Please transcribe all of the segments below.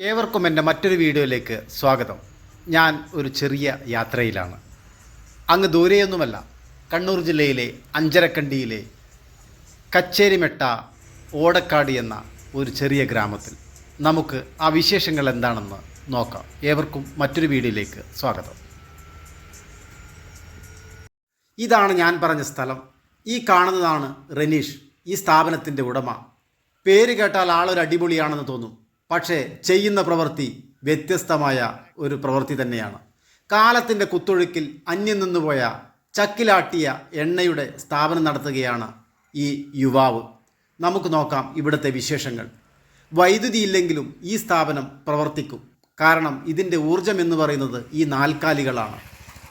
ഏവർക്കും എന്റെ മറ്റൊരു വീഡിയോയിലേക്ക് സ്വാഗതം. ഞാൻ ഒരു ചെറിയ യാത്രയിലാണ്. അങ്ങ് ദൂരെയൊന്നുമല്ല കണ്ണൂർ ജില്ലയിലെ അഞ്ചരക്കണ്ടിയിലെ കച്ചേരിമെട്ട ഓടക്കാട് എന്ന ഒരു ചെറിയ ഗ്രാമത്തിൽ. നമുക്ക് ആ വിശേഷങ്ങൾ എന്താണെന്ന് നോക്കാം. ഏവർക്കും മറ്റൊരു വീഡിയോയിലേക്ക് സ്വാഗതം. ഇതാണ് ഞാൻ പറഞ്ഞ സ്ഥലം. ഈ കാണുന്നതാണ് റനീഷ്. ഈ സ്ഥാപനത്തിന്റെ ഉടമ. പേര് കേട്ടാൽ ആളൊരു അടിപൊളിയാണെന്ന് തോന്നും. പക്ഷേ ചെയ്യുന്ന പ്രവൃത്തി വ്യത്യസ്തമായ ഒരു പ്രവൃത്തി തന്നെയാണ്. കാലത്തിന്റെ കുത്തൊഴുക്കിൽ അന്യം നിന്നുപോയ ചക്കിലാട്ടിയ എണ്ണയുടെ സ്ഥാപനം നടത്തുകയാണ് ഈ യുവാവ്. നമുക്ക് നോക്കാം ഇവിടുത്തെ വിശേഷങ്ങൾ. വൈദ്യുതി ഇല്ലെങ്കിലും ഈ സ്ഥാപനം പ്രവർത്തിക്കും. കാരണം ഇതിന്റെ ഊർജം എന്ന് പറയുന്നത് ഈ നാൽക്കാലികളാണ്.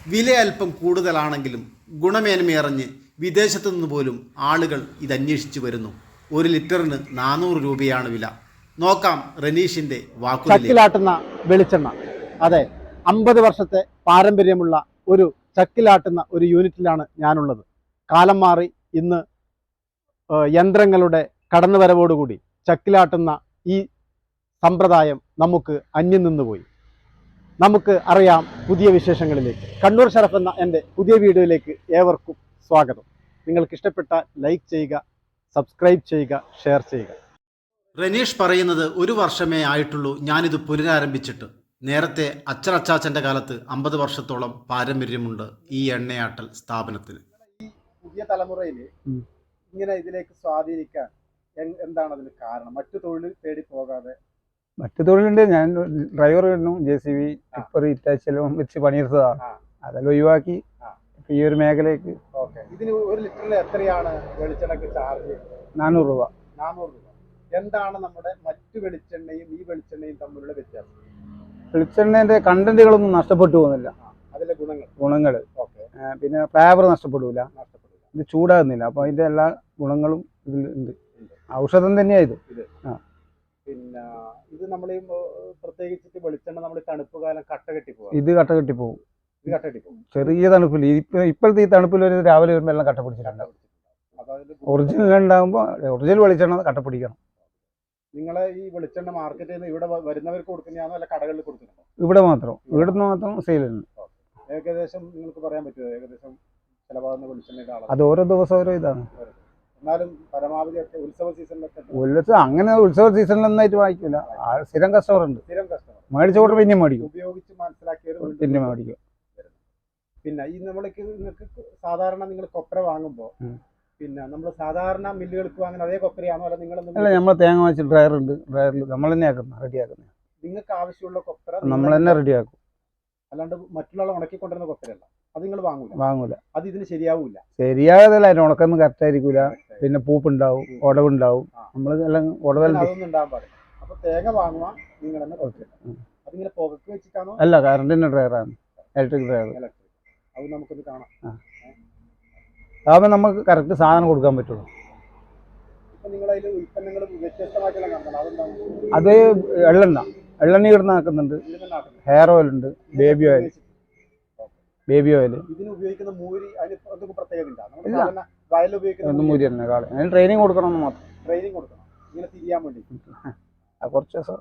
വില അല്പം കൂടുതലാണെങ്കിലും ഗുണമേന്മയറിഞ്ഞ് വിദേശത്തു നിന്ന് പോലും ആളുകൾ ഇത് വരുന്നു. ഒരു ലിറ്ററിന് നാനൂറ് രൂപയാണ് വില. നോക്കാം റനീഷിന്റെ ചക്കിലാട്ടുന്ന വെളിച്ചെണ്ണ. അതെ അമ്പത് വർഷത്തെ പാരമ്പര്യമുള്ള ഒരു ചക്കിലാട്ടുന്ന ഒരു യൂണിറ്റിലാണ് ഞാനുള്ളത്. കാലം മാറി ഇന്ന് യന്ത്രങ്ങളുടെ കടന്നുവരവോടുകൂടി ചക്കിലാട്ടുന്ന ഈ സമ്പ്രദായം നമുക്ക് അന്യം നിന്നുപോയി. നമുക്ക് അറിയാം പുതിയ വിശേഷങ്ങളിലേക്ക്. കണ്ണൂർ ഷറഫ് എന്ന എന്റെ പുതിയ വീഡിയോയിലേക്ക് ഏവർക്കും സ്വാഗതം. നിങ്ങൾക്ക് ഇഷ്ടപ്പെട്ട ലൈക്ക് ചെയ്യുക സബ്സ്ക്രൈബ് ചെയ്യുക ഷെയർ ചെയ്യുക. റനീഷ് പറയുന്നത് ഒരു വർഷമേ ആയിട്ടുള്ളൂ ഞാനിത് പുനരാരംഭിച്ചിട്ട്. നേരത്തെ അച്ഛനച്ചാച്ചന്റെ കാലത്ത് അമ്പത് വർഷത്തോളം പാരമ്പര്യമുണ്ട് ഈ എണ്ണയാട്ടൽ സ്ഥാപനത്തിന്. പുതിയ തലമുറയിൽ. ഇങ്ങനെ ഇതിലേക്ക് സ്വാധീനിക്കാൻ എന്താണ് അതിന് കാരണം? മറ്റു തൊഴിൽ തേടി പോകാതെ. മറ്റു തൊഴിലുണ്ട്. ഞാൻ ഡ്രൈവർ വരുന്നു ജെ സി ബി ടിപ്പർ ഇറ്റാച്ചെല്ലാം വെച്ച് പണിയെടുത്തതാണ്. അതെല്ലാം ഒഴിവാക്കി ഈ ഒരു മേഖലയ്ക്ക് ഓക്കെ. ഇതിന് ഒരു ലിറ്ററിന് എത്രയാണ് വെളിച്ചെണ്ണക്ക് ചാർജ്? നാനൂറ് രൂപ. നാനൂറ് രൂപ. എന്താണ് നമ്മുടെ മറ്റു വെളിച്ചെണ്ണയും ഈ വെളിച്ചെണ്ണയും തമ്മിലുള്ള വ്യത്യാസം? വെളിച്ചെണ്ണേന്റെ കണ്ടന്റുകളൊന്നും നഷ്ടപ്പെട്ടു പോകുന്നില്ല. അതിലെ ഗുണങ്ങൾ? ഗുണങ്ങൾ ഓക്കെ. പിന്നെ ഫ്ലേവർ നഷ്ടപ്പെടില്ല ഇത് ചൂടാകുന്നില്ല. അപ്പൊ അതിന്റെ എല്ലാ ഗുണങ്ങളും ഇതിൽ ഉണ്ട്. ഔഷധം തന്നെയാണ് ഇത്. പിന്നെ ഇത് നമ്മൾ പ്രത്യേകിച്ചിട്ട് വെളിച്ചെണ്ണ നമ്മൾ തണുപ്പ് കാലം കട്ട കെട്ടി പോകാം. ഇത് കട്ട കെട്ടി പോകും. ചെറിയ തണുപ്പിൽ ഇപ്പൊ ഇപ്പോഴത്തെ ഈ തണുപ്പിൽ ഒരു രാവിലെ വരുമ്പോൾ എല്ലാം കട്ട പിടിച്ചിട്ടുണ്ടാവും. ഒറിജിനൽ ഉണ്ടാകുമ്പോൾ ഒറിജിനൽ വെളിച്ചെണ്ണ കട്ട പിടിക്കണം. നിങ്ങളെ ഈ വെളിച്ചെണ്ണ മാർക്കറ്റിൽ നിന്ന് ഇവിടെ വരുന്നവർക്ക് കൊടുക്കുന്നതാണോ അല്ല കടകളിൽ കൊടുക്കുന്നുണ്ടോ? ഇവിടെ മാത്രം. ഇവിടെ നിന്ന് മാത്രം സെയിൽ സെയിലുണ്ട് ഏകദേശം നിങ്ങൾക്ക് പറയാൻ പറ്റുമോ? ഏകദേശം ചിലവാകുന്ന വെളിച്ചെണ്ണയുടെ അളവ്? അത് ഓരോ ദിവസം ഓരോ ഇതാണ്. എന്നാലും പരമാവധി ഒക്കെ ഉത്സവ സീസണിലൊക്കെ ഉത്സവം അങ്ങനെ ഉത്സവ സീസണിൽ ഒന്നായിട്ട് വാങ്ങിക്കില്ല സ്ഥിരം കസ്റ്റമർ ഉണ്ട്. സ്ഥിരം കസ്റ്റമർ മേടിച്ച കൂടെ പിന്നെ മേടിക്കും. ഉപയോഗിച്ച് മനസ്സിലാക്കിയത് പിന്നെ മേടിക്കും. പിന്നെ ഈ നമ്മൾക്ക് നിങ്ങൾക്ക് സാധാരണ നിങ്ങൾ കൊപ്ര വാങ്ങുമ്പോൾ. പിന്നെ നമ്മൾ സാധാരണ മില്ലുകൾക്ക് വാങ്ങുന്ന അതേ കൊപ്രയാണോ അല്ല നിങ്ങൾ അല്ല നമ്മൾ തേങ്ങ വെച്ച് ഡ്രയർ ഉണ്ട്. ഡ്രയറിൽ നമ്മൾ തന്നെ ആക്കുന്ന റെഡി ആക്കുന്ന. നിങ്ങൾക്ക് ആവശ്യമുള്ള കൊപ്ര നമ്മൾ തന്നെ റെഡി ആക്കും. അല്ലാണ്ട് മറ്റുള്ള ഉണക്കി കൊണ്ടുവരുന്ന കൊപ്രയല്ല അത് നിങ്ങൾ വാങ്ങൂല. വാങ്ങൂല. അത് ഇതിന് ശരിയാവൂല. ശരിയാകതല്ല അതിന് ഉണക്കൊന്നും കറക്റ്റ് ആയിരിക്കൂല. പിന്നെ പൂപ്പുണ്ടാവും ഉടവുണ്ടാവും ഉണ്ടാവും നമ്മൾ എല്ലാം ഉടവല്ല അതൊന്നും ഉണ്ടാകാൻ പാടില്ല. അപ്പൊ തേങ്ങ വാങ്ങുക നിങ്ങൾ തന്നെ അതിങ്ങനെ പുകക്ക് വെച്ചിട്ടാണോ? അല്ല കറണ്ടിന്റെ ഡ്രയറാണ് ഇലക്ട്രിക് ഡ്രയർ ഇലക്ട്രിക് അത് നമുക്കൊന്ന് കാണാം. അതാകുമ്പോൾ നമുക്ക് കറക്റ്റ് സാധനം കൊടുക്കാൻ പറ്റുള്ളൂ. അത് എള്ളെണ്ണ. എള്ളെണ്ണ ഇടുന്ന ആക്കുന്നുണ്ട്. ഹെയർ ഓയിൽ ഉണ്ട്. ബേബി ഓയിൽ ബേബി ഓയിൽ ഇതിന് ഉപയോഗിക്കുന്ന മൂരി തന്നെ കാളെ. അതിന് ട്രെയിനിങ് കൊടുക്കണമെന്ന് മാത്രം. ട്രെയിനിങ് കൊടുക്കണം. ഇങ്ങനെ തിരിയാൻ വേണ്ടി. കുറച്ച് ദിവസം.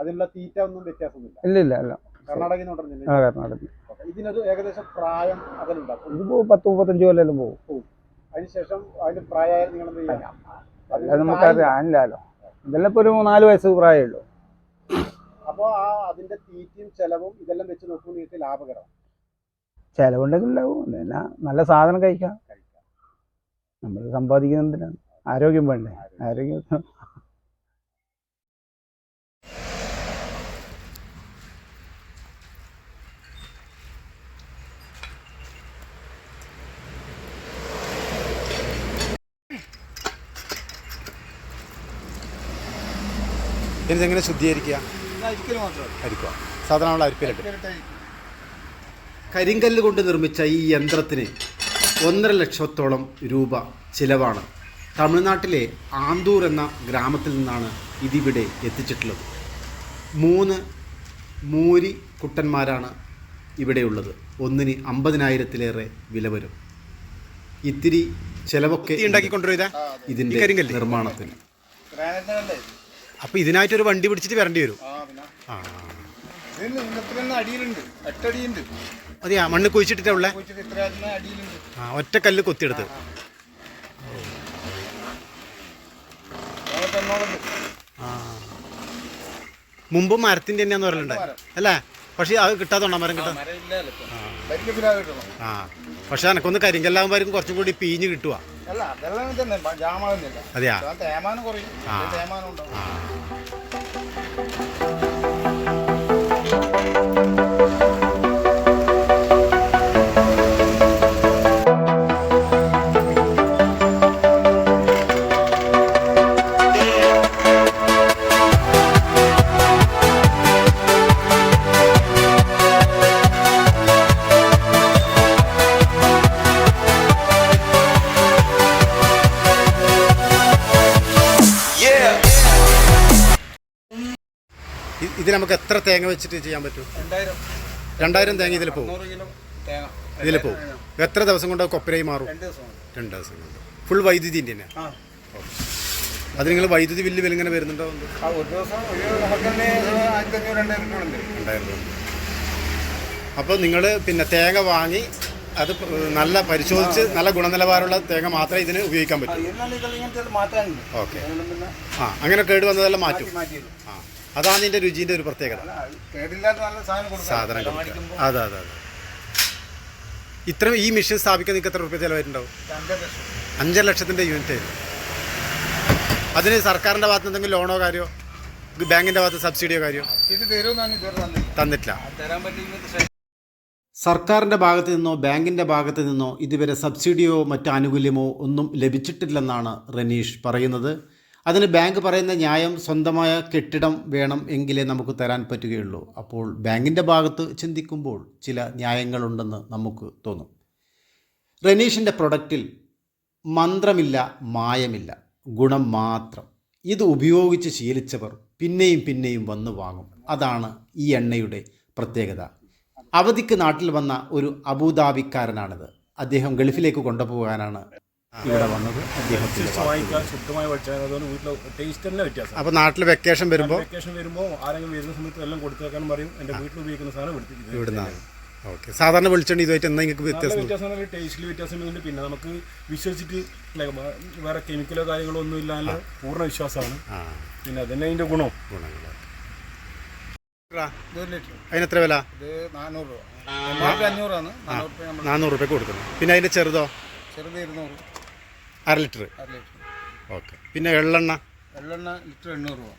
അതിനുള്ള തീറ്റ ഒന്നും വ്യത്യാസമൊന്നുമില്ല. ഇല്ല ഇല്ല അല്ല കർണാടകയിൽ ആ കർണാടക ഇതിനൊരു ഏകദേശം പ്രായം അതിലുണ്ടാക്കും ഇത് പോ- പത്ത് മുപ്പത്തഞ്ച് കൊല്ലം പോകും. അതിനുശേഷം അതിന്റെ പ്രായം നിങ്ങൾ എന്ത് ചെയ്യാം? അത് നമുക്കറിയാം അല്ലല്ലോ ഇതെല്ലാം ഇപ്പോൾ ഒരു നാല് വയസ്സ് പ്രായമുള്ളൂ അപ്പോൾ ആ അതിന്റെ തീറ്റയും ചെലവും ഇതെല്ലാം വെച്ച് നോക്കുമ്പോൾ നിങ്ങൾക്ക് ലാഭകരം. ചെലവുണ്ടെങ്കിൽ ഉണ്ടാവും. പിന്നെ നല്ല സാധനം കഴിക്കാം. നമ്മൾ സമ്പാദിക്കുന്നത് എന്തിനാണ്? ആരോഗ്യം വേണ്ടേ? ആരോഗ്യം ഇതെങ്ങനെ ശുദ്ധീകരിക്കുക? അരിക്കുക സാധാരണ നമ്മൾ അരിപ്പിലിട്ട് കരിങ്കല്ല് കൊണ്ട് നിർമ്മിച്ച ഈ യന്ത്രത്തിന് ഒന്നര ലക്ഷത്തോളം രൂപ ചിലവാണ്. തമിഴ്നാട്ടിലെ ആന്തൂർ എന്ന ഗ്രാമത്തിൽ നിന്നാണ് ഇതിവിടെ എത്തിച്ചിട്ടുള്ളത്. മൂന്ന് മൂരി കുട്ടന്മാരാണ് ഇവിടെയുള്ളത്. ഒന്നിന് അമ്പതിനായിരത്തിലേറെ വില വരും. ഇത്തിരി ചിലവൊക്കെ ഉണ്ടാക്കിക്കൊണ്ടിരുന്ന ഇതിന്റെ നിർമ്മാണത്തിന്. അപ്പോൾ ഇതിനായിട്ടൊരു വണ്ടി പിടിച്ചിട്ട് വരേണ്ടി വരും. ആ അതെയാ മണ്ണ് കുഴിച്ചിട്ടിട്ടാ ഉള്ളേ? ആ ഒറ്റ കല്ല് കൊത്തിയെടുത്ത്. ആ മുമ്പ് മരത്തിന്റെ തന്നെയാന്ന് പറയലുണ്ടായി അല്ലേ? പക്ഷേ അത് കിട്ടാത്തോണ്ടാ മരം കിട്ടാൻ കിട്ടണം. ആ. പക്ഷെ എനക്കൊന്ന് കരിങ്കല്ലാകുമ്പോഴേക്കും കുറച്ചും കൂടി പീഞ്ഞ് കിട്ടുക അല്ല അതെല്ലാം തന്നെ ജാമാകുന്നില്ല അതെയാ? തേമാനം കുറയും. തേമാനും തേമാനം ഉണ്ടാവും. ഇത് നമുക്ക് എത്ര തേങ്ങ വെച്ചിട്ട് ചെയ്യാൻ പറ്റും? രണ്ടായിരം. തേങ്ങ ഇതിൽ പോകും. ഇതിൽ പോകും. എത്ര ദിവസം കൊണ്ട് കൊപ്പരയായി മാറും? രണ്ട് ദിവസം കൊണ്ട്. ഫുൾ വൈദ്യുതിന്റെ തന്നെ. അത് നിങ്ങൾ വൈദ്യുതി ബില്ല് ഇങ്ങനെ വരുന്നുണ്ടോ? രണ്ടായിരം രൂപ അപ്പോൾ നിങ്ങൾ പിന്നെ തേങ്ങ വാങ്ങി അത് നല്ല പരിശോധിച്ച് നല്ല ഗുണനിലവാരമുള്ള തേങ്ങ മാത്രമേ ഇതിന് ഉപയോഗിക്കാൻ പറ്റൂ. ഓക്കെ. ആ അങ്ങനെ കേട് വന്നതെല്ലാം മാറ്റും അതാണ് ഇതിന്റെ രുചിന്റെ ഒരു പ്രത്യേകത. സാധനം കൊടുക്കുക. അതെ അതെ അതെ. ഇത്ര ഈ മെഷീൻ സ്ഥാപിക്കാൻ നിങ്ങൾക്ക് എത്ര റുപ്യ ചിലവായിട്ടുണ്ടാവും? അഞ്ചര ലക്ഷത്തിന്റെ യൂണിറ്റ് ആയിരുന്നു അതിന് സർക്കാരിന്റെ ഭാഗത്ത് നിന്ന് എന്തെങ്കിലും ലോണോ കാര്യമോ ബാങ്കിന്റെ ഭാഗത്ത് സബ്സിഡിയോ കാര്യമോ ഇത് തരുമെന്നാണ് ഇതുവരെ തന്നില്ല തന്നിട്ടില്ല. തരാൻ സർക്കാരിന്റെ ഭാഗത്ത് നിന്നോ ബാങ്കിന്റെ ഭാഗത്ത് നിന്നോ ഇതുവരെ സബ്സിഡിയോ മറ്റു ആനുകൂല്യമോ ഒന്നും ലഭിച്ചിട്ടില്ലെന്നാണ് റനീഷ് പറയുന്നത്. അതിന് ബാങ്ക് പറയുന്ന ന്യായം സ്വന്തമായ കെട്ടിടം വേണം എങ്കിലേ നമുക്ക് തരാൻ പറ്റുകയുള്ളൂ. അപ്പോൾ ബാങ്കിന്റെ ഭാഗത്ത് ചിന്തിക്കുമ്പോൾ ചില ന്യായങ്ങളുണ്ടെന്ന് നമുക്ക് തോന്നും. റനീഷിന്റെ പ്രൊഡക്റ്റിൽ മന്ത്രമില്ല മായമില്ല ഗുണം മാത്രം. ഇത് ഉപയോഗിച്ച് ശീലിച്ചവർ പിന്നെയും പിന്നെയും വന്ന് വാങ്ങും. അതാണ് ഈ എണ്ണയുടെ പ്രത്യേകത. അവധിക്ക് നാട്ടിൽ വന്ന ഒരു അബുദാബിക്കാരനാണിത്. അദ്ദേഹം ഗൾഫിലേക്ക് കൊണ്ടുപോകാനാണ് ഇവിടെ വന്നത് വാങ്ങിക്കാൻ ശുദ്ധമായി പഠിച്ചാൽ അതുകൊണ്ട് വീട്ടിൽ ടേസ്റ്റ് തന്നെ വ്യത്യാസം. അപ്പോൾ നാട്ടിൽ വെക്കേഷൻ വരുമ്പോൾ വെക്കേഷൻ വരുമ്പോൾ ആരെങ്കിലും വരുന്ന സമയത്ത് എല്ലാം കൊടുത്തേക്കാൻ പറയും. എന്റെ വീട്ടിൽ ഉപയോഗിക്കുന്ന സാധനം എടുത്തിട്ട് ഇവിടുന്നാണ് ഓക്കെ സാധാരണ വെളിച്ചെണ്ണ ഇതുമായിട്ട് എന്താ നിങ്ങൾക്ക് വ്യത്യാസം? വ്യത്യാസം ടേസ്റ്റിൽ വ്യത്യാസം വരുന്നുണ്ട്. പിന്നെ നമുക്ക് വിശ്വസിച്ചിട്ട് വേറെ കെമിക്കലോ കാര്യങ്ങളോ ഒന്നും ഇല്ലാതെ പൂർണ വിശ്വാസമാണ്. പിന്നെ അതന്നെ അതിന്റെ ഗുണം. ഗുണങ്ങൾ അതിനെത്ര വില? നാനൂറ് രൂപ. നാനൂറ് രൂപയ്ക്ക് കൊടുക്കുന്നു. പിന്നെ അതിന്റെ ചെറുതോ? ചെറുത് ഇരുന്നൂറ്. അര ലിറ്റർ അര ലിറ്റർ ഓക്കെ. പിന്നെ എള്ളെണ്ണ? എള്ളെണ്ണ ലിറ്റർ എണ്ണൂറ് രൂപ.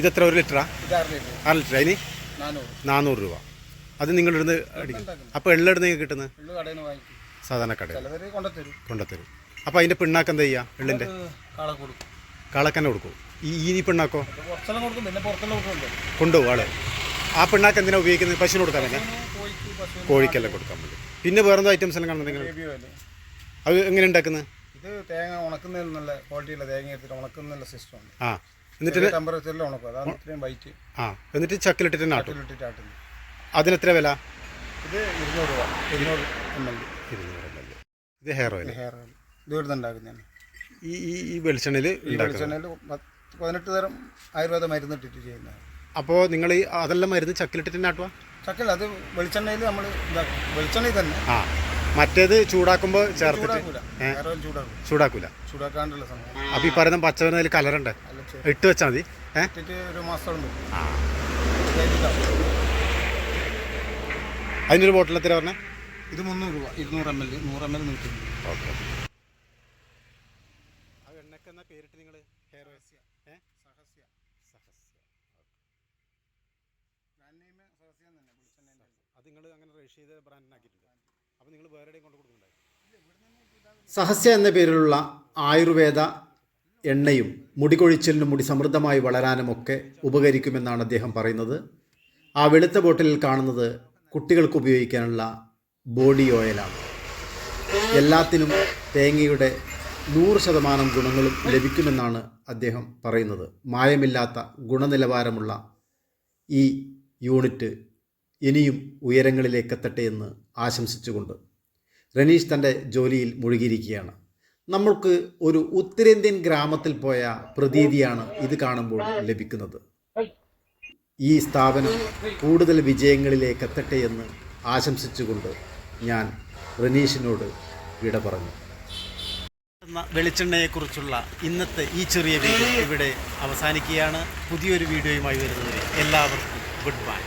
ഇതെത്ര ഒരു ലിറ്ററാ? ഇത് അര ലിറ്റർ അര ലിറ്റർ അതിന് നാനൂറ്. നാനൂറ് രൂപ. അത് നിങ്ങളിടുന്ന് അടിക്കും. അപ്പോൾ എള്ള ഇടുന്ന കിട്ടുന്നത് എള്ളു കടയിൽ നിന്ന് വാങ്ങിക്കും. സാധാരണ കടയിൽ. ചിലവർ കൊണ്ടുത്തരും. കൊണ്ടുത്തരും. അപ്പോൾ അതിന്റെ പിണ്ണാക്ക് എന്താ ചെയ്യാ എള്ളിന്റെ കാള കൊടുക്കും. കാളക്കന്നെ കൊടുക്കും. ഈ ഈ പിണ്ണാക്കോ? കൊടുക്കും. പിന്നെ പുറത്തെല്ലാം കൊണ്ടുപോകും ആൾ. ആ പിണ്ണാക്ക് എന്തിനാ ഉപയോഗിക്കുന്നത്? പശുവിന് കൊടുക്കാൻ തന്നെ? കോഴിക്ക് കോഴിക്കെല്ലാം കൊടുക്കാൻ വേണ്ടി. പിന്നെ വേറെന്തോ ഐറ്റംസ് എല്ലാം കാണുന്നത് നിങ്ങൾ അത് എങ്ങനെ ഉണ്ടാക്കുന്നത് ഇത് തേങ്ങ ഉണക്കുന്നതിൽ നല്ല ക്വാളിറ്റിയുള്ള തേങ്ങ എടുത്തിട്ട് ഉണക്കുന്നതിനുള്ള സിസ്റ്റമാണ് ആ. എന്നിട്ട് ടെമ്പറേച്ചറിൽ ഉണക്കും. അതാണ് ഇത്രയും വൈറ്റ് ആ. എന്നിട്ട് ചക്കിലിട്ടിട്ട് നാട്ടും? ഇട്ടിട്ട് ആട്ടുന്നത് അതിനെത്ര വില? ഇത് ഇരുന്നൂറ് രൂപ. ഇരുന്നൂറ് എം എൽ ഇരുന്നൂറ് എം എൽ ഇത് ഹെയർ ഓയിൽ ഹെയർ ഓയിൽ ഇത് ഇവിടുന്ന് ഉണ്ടാക്കുന്നതാണ്. ഈ ഈ വെളിച്ചെണ്ണയിൽ വെളിച്ചെണ്ണയിൽ പതിനെട്ട് തരം ആയുർവേദ മരുന്ന് ഇട്ടിട്ട് ചെയ്യുന്നത് അപ്പോൾ നിങ്ങൾ അതെല്ലാം മരുന്ന് ചക്കിലിട്ടിട്ട് നാട്ടുക ചക്കല്ല അത് വെളിച്ചെണ്ണയിൽ നമ്മൾ ഇതാക്കും. വെളിച്ചെണ്ണയിൽ തന്നെ ആ മറ്റേത് ചൂടാക്കുമ്പോൾ ചേർത്തിട്ട്. ചൂടാക്കൂല. ചൂടാക്കും ചൂടാക്കൂല. ചൂടാക്കാണ്ടുള്ള സമയം അപ്പോൾ ഈ പറയുന്ന പച്ചവെണ്ണ അതിൽ കലറുണ്ട്. അല്ല ചെ- ഇട്ട് വെച്ചാൽ മതി. ഏ? ഇട്ടിട്ട് ഒരു മാസം ഉണ്ട് ആ. അതിനൊരു ബോട്ടിൽ എത്ര പറഞ്ഞേ? ഇത് മുന്നൂറ് രൂപ. ഇരുന്നൂറ് എം എൽ നൂറ് എം എൽ നൂറ്റി ഓക്കെ. ആ എണ്ണക്കെന്ന എന്നാ പേരിട്ട് നിങ്ങൾ ഹെയർ ഓയിൽ ഏ സഹസ്യ അത് രജിസ്റ്റർ ബ്രാൻഡിനാക്കിയിട്ടുണ്ട്. അപ്പോൾ നിങ്ങൾ വേറെ സഹസ്യ എന്ന പേരിലുള്ള ആയുർവേദ എണ്ണയും മുടികൊഴിച്ചിലിനും മുടി സമൃദ്ധമായി വളരാനും ഒക്കെ ഉപകരിക്കുമെന്നാണ് അദ്ദേഹം പറയുന്നത്. ആ വെളുത്ത ബോട്ടിലിൽ കാണുന്നത് കുട്ടികൾക്ക് ഉപയോഗിക്കാനുള്ള ബോഡി ഓയിലാണ്. എല്ലാത്തിനും തേങ്ങയുടെ നൂറ് ശതമാനം ഗുണങ്ങളും ലഭിക്കുമെന്നാണ് അദ്ദേഹം പറയുന്നത്. മായമില്ലാത്ത ഗുണനിലവാരമുള്ള ഈ യൂണിറ്റ് ഇനിയും ഉയരങ്ങളിലേക്കെത്തട്ടെ എന്ന് ആശംസിച്ചുകൊണ്ട് റനീഷ് തന്റെ ജോലിയിൽ മുഴുകിയിരിക്കുകയാണ്. നമ്മൾക്ക് ഒരു ഉത്തരേന്ത്യൻ ഗ്രാമത്തിൽ പോയ പ്രതീതിയാണ് ഇത് കാണുമ്പോൾ ലഭിക്കുന്നത്. ഈ സ്ഥാപനം കൂടുതൽ വിജയങ്ങളിലേക്ക് എത്തട്ടെ എന്ന് ആശംസിച്ചുകൊണ്ട് ഞാൻ റനീഷിനോട് വിട പറഞ്ഞു. വെളിച്ചെണ്ണയെക്കുറിച്ചുള്ള ഇന്നത്തെ ഈ ചെറിയ വീഡിയോ ഇവിടെ അവസാനിക്കുകയാണ്. പുതിയൊരു വീഡിയോയുമായി വരുന്നത് എല്ലാവർക്കും ഗുഡ് ബൈ.